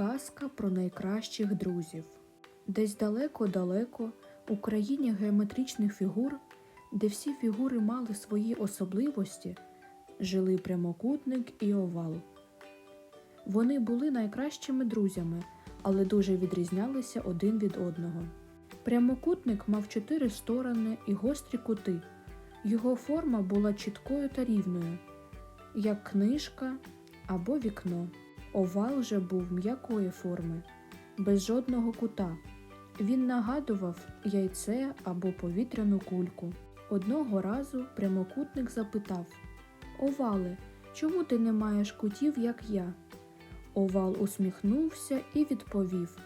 Казка про найкращих друзів. Десь далеко-далеко у країні геометричних фігур, де всі фігури мали свої особливості, жили прямокутник і овал. Вони були найкращими друзями, але дуже відрізнялися один від одного. Прямокутник мав чотири сторони і гострі кути. Його форма була чіткою та рівною, як книжка або вікно. Овал же був м'якої форми, без жодного кута. Він нагадував яйце або повітряну кульку. Одного разу прямокутник запитав Овале, чому ти не маєш кутів, як я? Овал усміхнувся і відповів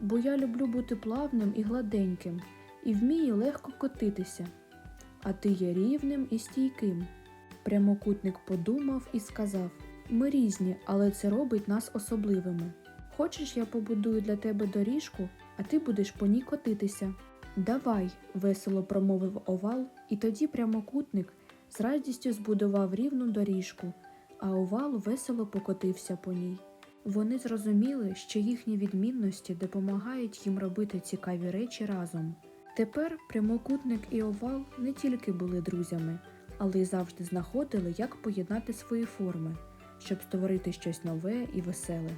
Бо я люблю бути плавним і гладеньким, і вмію легко котитися. А ти є рівним і стійким. Прямокутник подумав і сказав Ми різні, але це робить нас особливими. Хочеш, я побудую для тебе доріжку, а ти будеш по ній котитися. Давай, весело промовив овал, і тоді прямокутник з радістю збудував рівну доріжку, а овал весело покотився по ній. Вони зрозуміли, що їхні відмінності допомагають їм робити цікаві речі разом. Тепер прямокутник і овал не тільки були друзями, але й завжди знаходили, як поєднати свої форми, щоб створити щось нове і веселе.